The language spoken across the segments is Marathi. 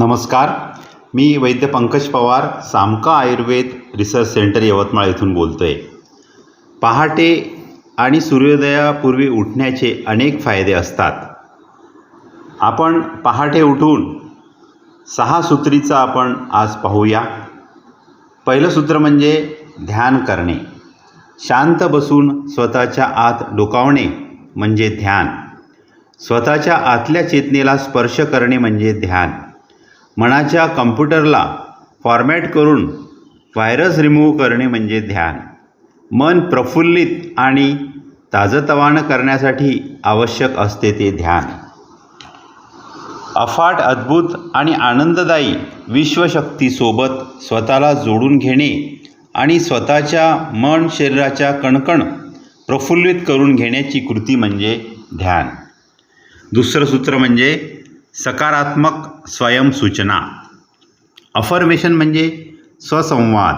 नमस्कार. मी वैद्य पंकज पवार सामका आयुर्वेद रिसर्च सेंटर यवतमाळ येथून बोलतो आहे पहाटे आणि सूर्योदयापूर्वी उठण्याचे अनेक फायदे असतात. आपण पहाटे उठून सहा सूत्रीचं आपण आज पाहूया. पहिलं सूत्र म्हणजे ध्यान करणे. शांत बसून स्वतःच्या आत डोकावणे म्हणजे ध्यान. स्वतःच्या आतल्या चेतनेला स्पर्श करणे म्हणजे ध्यान. मनाच्या कम्प्युटरला फॉर्मॅट करून व्हायरस रिमूव्ह करणे म्हणजे ध्यान. मन प्रफुल्लित आणि ताजतवानं करण्यासाठी आवश्यक असते ते ध्यान. अफाट अद्भुत आणि आनंददायी विश्वशक्तीसोबत स्वतःला जोडून घेणे आणि स्वतःच्या मन शरीराच्या कणकण प्रफुल्लित करून घेण्याची कृती म्हणजे ध्यान. दुसरं सूत्र म्हणजे सकारात्मक स्वयंसूचना अफर्मेशन म्हणजे स्वसंवाद.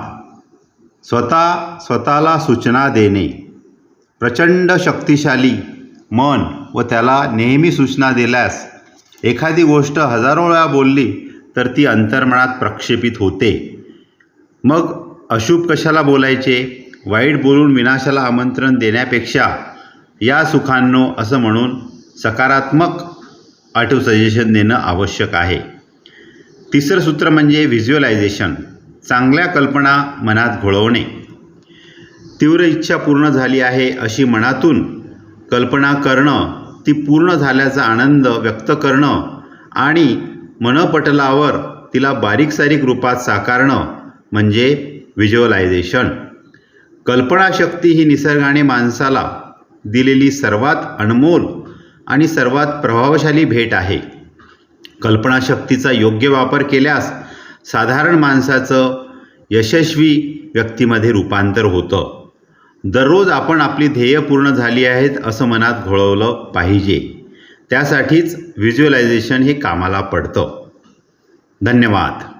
स्वतः स्वतःला सूचना देणे. प्रचंड शक्तिशाली मन व त्याला नेहमी सूचना दिल्यास एखादी गोष्ट हजारो वेळा बोलली तर ती अंतर्मनात प्रक्षेपित होते. मग अशुभ कशाला बोलायचे? वाईट बोलून विनाशाला आमंत्रण देण्यापेक्षा या सुखांनो असं म्हणून सकारात्मक ऑटो सजेशन देणं आवश्यक आहे. तिसरं सूत्र म्हणजे व्हिज्युअलायझेशन चांगल्या कल्पना मनात घोळवणे. तीव्र इच्छा पूर्ण झाली आहे अशी मनातून कल्पना करणं ती पूर्ण झाल्याचा आनंद व्यक्त करणं आणि मनपटलावर तिला बारीक सारीक रूपात साकारणं म्हणजे व्हिज्युअलायझेशन कल्पनाशक्ती ही निसर्गाने माणसाला दिलेली सर्वात अनमोल आणि सर्वात प्रभावशाली भेट आहे. कल्पनाशक्तीचा योग्य वापर केल्यास साधारण माणसाचं यशस्वी व्यक्तीमध्ये रूपांतर होतं. दररोज आपण आपली ध्येय पूर्ण झाली आहेत असं मनात घोळवलं पाहिजे. त्यासाठीच व्हिज्युअलायझेशन हे कामाला पडतं. धन्यवाद.